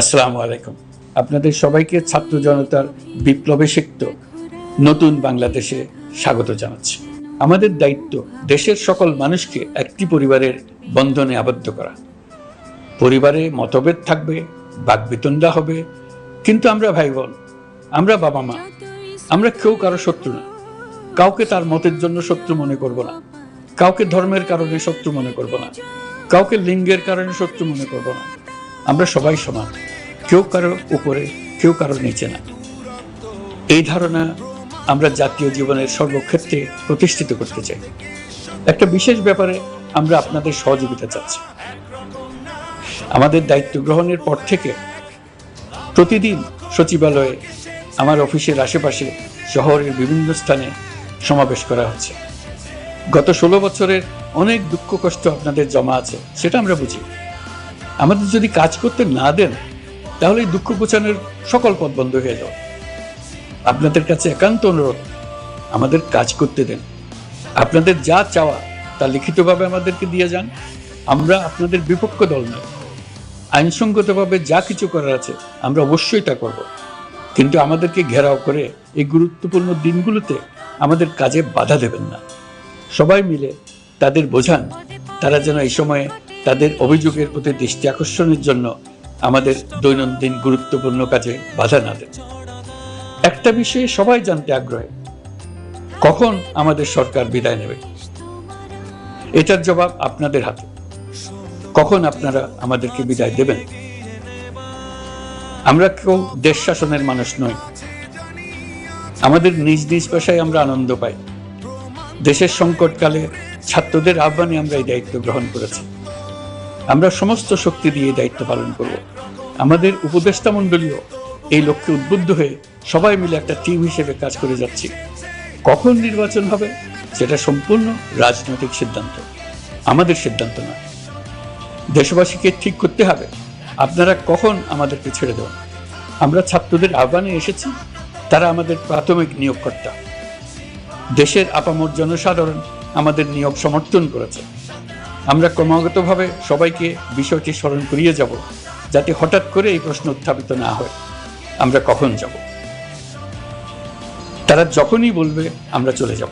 আসসালামু আলাইকুম। আপনাদের সবাইকে ছাত্র জনতার বিপ্লবে সিক্ত নতুন বাংলাদেশে স্বাগত জানাচ্ছি। আমাদের দায়িত্ব দেশের সকল মানুষকে একটি পরিবারের বন্ধনে আবদ্ধ করা। পরিবারে মতভেদ থাকবে, বাকবিতণ্ডা হবে, কিন্তু আমরা ভাই বোন আমরা বাবা মা আমরা কেউ কারও শত্রু না। কাউকে তার মতের জন্য শত্রু মনে করব না। কাউকে ধর্মের কারণে শত্রু মনে করব না। কাউকে লিঙ্গের কারণে শত্রু মনে করব না। আমরা সবাই সমান। কেউ কারও উপরে, কেউ কারও নিচে না। এই ধারণা আমরা জাতীয় জীবনের সর্বক্ষেত্রে প্রতিষ্ঠিত করতে চাই। একটা বিশেষ ব্যাপারে আমরা আপনাদের সহযোগিতা চাচ্ছি। আমাদের দায়িত্ব গ্রহণের পর থেকে প্রতিদিন সচিবালয়ে আমার অফিসের আশেপাশে শহরের বিভিন্ন স্থানে সমাবেশ করা হচ্ছে। গত ষোলো বছরের অনেক দুঃখ কষ্ট আপনাদের জমা আছে, সেটা আমরা বুঝি। আমাদের যদি কাজ করতে না দেন, তাহলে দুঃখ গোছানোর সকল পথ বন্ধ হয়ে যাবে। আপনাদের কাছে একান্ত অনুরোধ, আমাদের কাজ করতে দেন। আপনাদের যা চাওয়া, তা লিখিতভাবে আমাদেরকে দিয়ে যান। আমরা আপনাদের বিপক্ষ দল নয় আইনসঙ্গতভাবে যা কিছু করার আছে, আমরা অবশ্যই তা করব। কিন্তু আমাদেরকে ঘেরাও করে এই গুরুত্বপূর্ণ দিনগুলোতে আমাদের কাজে বাধা দেবেন না। সবাই মিলে তাদের বোঝান, তারা যেন এই সময়ে তাদের অভিযোগের প্রতি দৃষ্টি আকর্ষণের জন্য আমাদের দৈনন্দিন গুরুত্বপূর্ণ কাজে বাধা না দেন একটা বিষয়ে সবাই জানতে আগ্রহী। কখন আমাদের সরকার বিদায় নেবে? এটার জবাব আপনাদের হাতে। কখন আপনারা আমাদেরকে বিদায় দেবেন? আমরা কেউ দেশ শাসনের মানুষ নই। আমাদের নিজ নিজ পেশায় আমরা আনন্দ পাই। দেশের সংকটকালে ছাত্রদের আহ্বানে আমরা এই দায়িত্ব গ্রহণ করেছি। আমরা সমস্ত শক্তি দিয়ে দায়িত্ব পালন করব। আমাদের উপদেষ্টা মণ্ডলীয় এই লক্ষ্যে উদ্বুদ্ধ হয়ে সবাই মিলে একটা টিম হিসেবে কাজ করে যাচ্ছি। কখন নির্বাচন হবে, সেটা সম্পূর্ণ রাজনৈতিক সিদ্ধান্ত। আমাদের সিদ্ধান্ত নয়। দেশবাসীকে ঠিক করতে হবে, আপনারা কখন আমাদেরকে ছেড়ে দেবেন? আমরা ছাত্রদের আহ্বানে এসেছি, তারা আমাদের প্রাথমিক নিয়োগকর্তা। দেশের আপামর জনসাধারণ আমাদের নিয়োগ সমর্থন করেছে। আমরা ক্রমাগতভাবে সবাইকে বিষয়টি স্মরণ করিয়ে যাব, যাতে হঠাৎ করে এই প্রশ্ন উত্থাপিত না হয়। আমরা কখন যাব? তারা যখনই বলবে, আমরা চলে যাব।